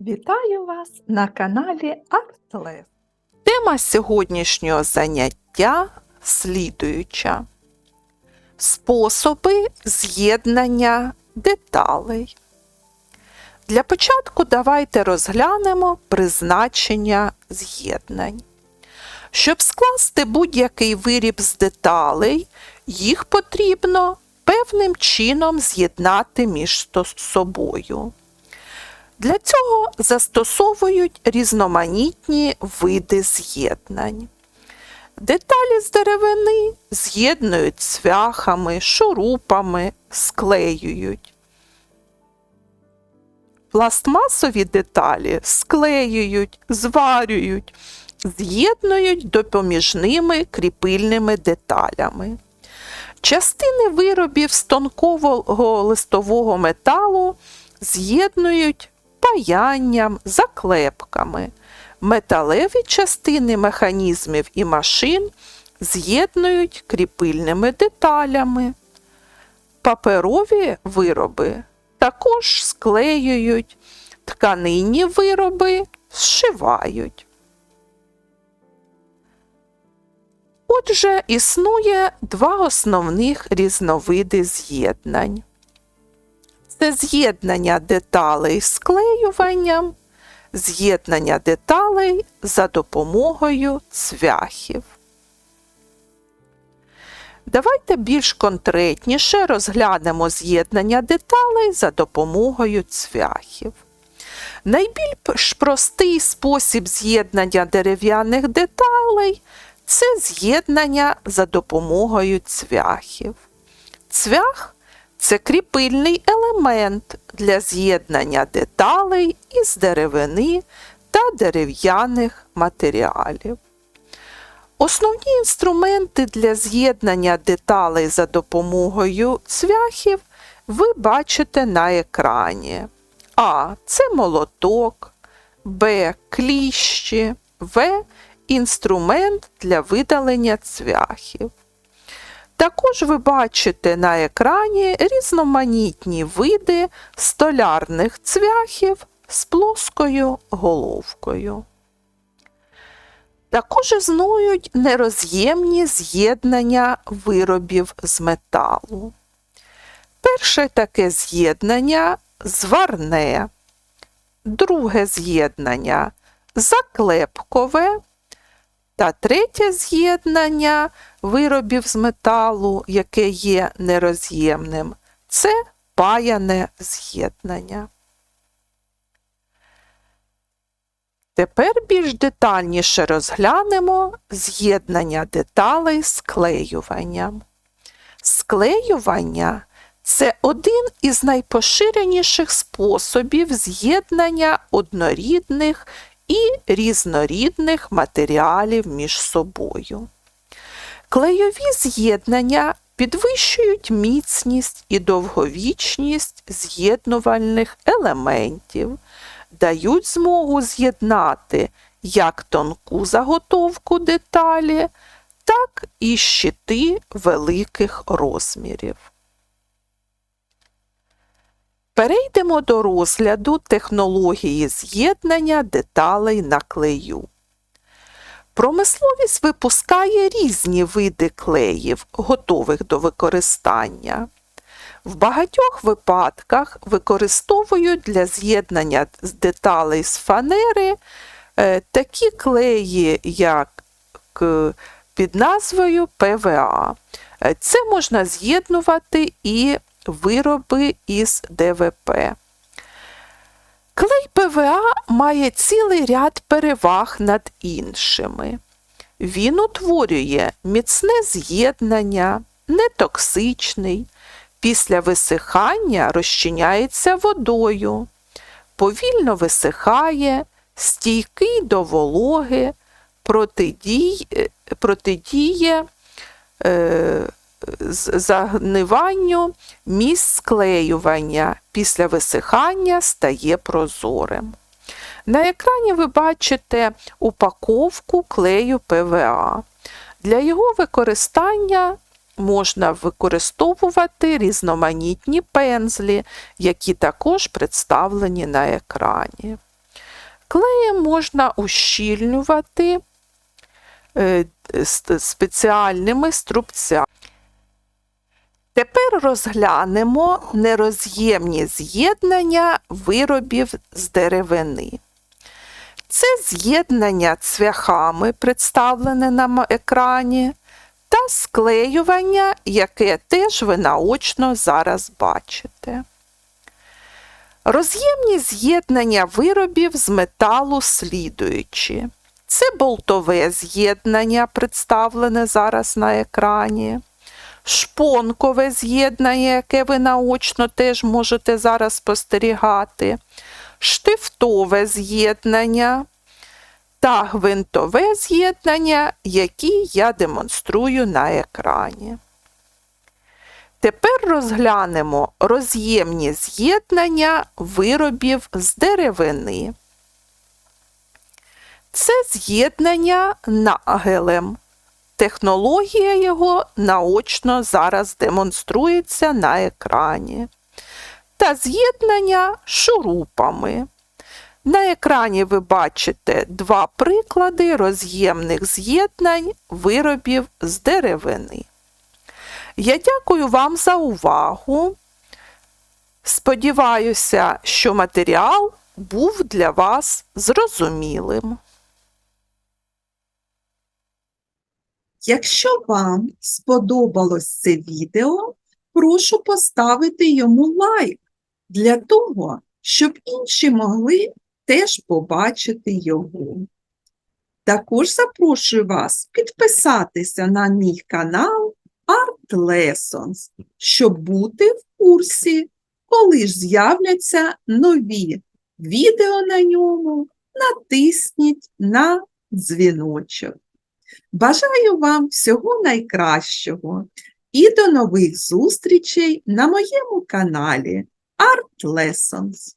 Вітаю вас на каналі Артлес. Тема сьогоднішнього заняття слідуюча. Способи з'єднання деталей. Для початку давайте розглянемо призначення з'єднань. Щоб скласти будь-який виріб з деталей, їх потрібно певним чином з'єднати між собою. Для цього застосовують різноманітні види з'єднань. Деталі з деревини з'єднують цвяхами, шурупами, склеюють. Пластмасові деталі склеюють, зварюють, з'єднують допоміжними кріпильними деталями. Частини виробів з тонкого листового металу з'єднують паянням, заклепками. Металеві частини механізмів і машин з'єднують кріпильними деталями. Паперові вироби також склеюють, тканинні вироби зшивають. Отже, існує два основних різновиди з'єднань. Це з'єднання деталей склеюванням, з'єднання деталей за допомогою цвяхів. Давайте більш конкретніше розглянемо з'єднання деталей за допомогою цвяхів. Найбільш простий спосіб з'єднання дерев'яних деталей це з'єднання за допомогою цвяхів. Цвях це кріпильний елемент для з'єднання деталей із деревини та дерев'яних матеріалів. Основні інструменти для з'єднання деталей за допомогою цвяхів ви бачите на екрані. А. Це молоток, Б. Кліщі, В. Інструмент для видалення цвяхів. Також ви бачите на екрані різноманітні види столярних цвяхів з плоскою головкою. Також існують нероз'ємні з'єднання виробів з металу. Перше таке з'єднання зварне, друге з'єднання заклепкове та третє з'єднання виробів з металу, яке є нероз'ємним, це паяне з'єднання. Тепер більш детальніше розглянемо з'єднання деталей склеюванням. Склеювання це один із найпоширеніших способів з'єднання однорідних і різнорідних матеріалів між собою. Клейові з'єднання підвищують міцність і довговічність з'єднувальних елементів, дають змогу з'єднати як тонку заготовку деталі, так і щити великих розмірів. Перейдемо до розгляду технології з'єднання деталей на клею. Промисловість випускає різні види клеїв, готових до використання. В багатьох випадках використовують для з'єднання деталей з фанери е, такі клеї, як під назвою ПВА. Е, Це можна з'єднувати і вироби із ДВП. Клей ПВА має цілий ряд переваг над іншими. Він утворює міцне з'єднання, нетоксичний, після висихання розчиняється водою, повільно висихає, стійкий до вологи, протидіє, протидіє е, загниванню місць склеювання після висихання стає прозорим. На екрані ви бачите упаковку клею ПВА. Для його використання можна використовувати різноманітні пензлі, які також представлені на екрані. Клеєм можна ущільнювати е, спеціальними струбцями. Тепер розглянемо нероз'ємні з'єднання виробів з деревини. Це з'єднання цвяхами, представлене на екрані, та склеювання, яке теж ви наочно зараз бачите. Роз'ємні з'єднання виробів з металу слідуючі. Це болтове з'єднання, представлене зараз на екрані, шпонкове з'єднання, яке ви наочно теж можете зараз спостерігати, штифтове з'єднання та гвинтове з'єднання, які я демонструю на екрані. Тепер розглянемо роз'ємні з'єднання виробів з деревини. Це з'єднання нагелем. Технологія його наочно зараз демонструється на екрані. Та з'єднання шурупами. На екрані ви бачите два приклади роз'ємних з'єднань виробів з деревини. Я дякую вам за увагу. Сподіваюся, що матеріал був для вас зрозумілим. Якщо вам сподобалось це відео, прошу поставити йому лайк для того, щоб інші могли теж побачити його. Також запрошую вас підписатися на мій канал Art Lessons, щоб бути в курсі, коли ж з'являться нові відео на ньому, натисніть на дзвіночок. Бажаю вам всього найкращого і до нових зустрічей на моєму каналі Art Lessons.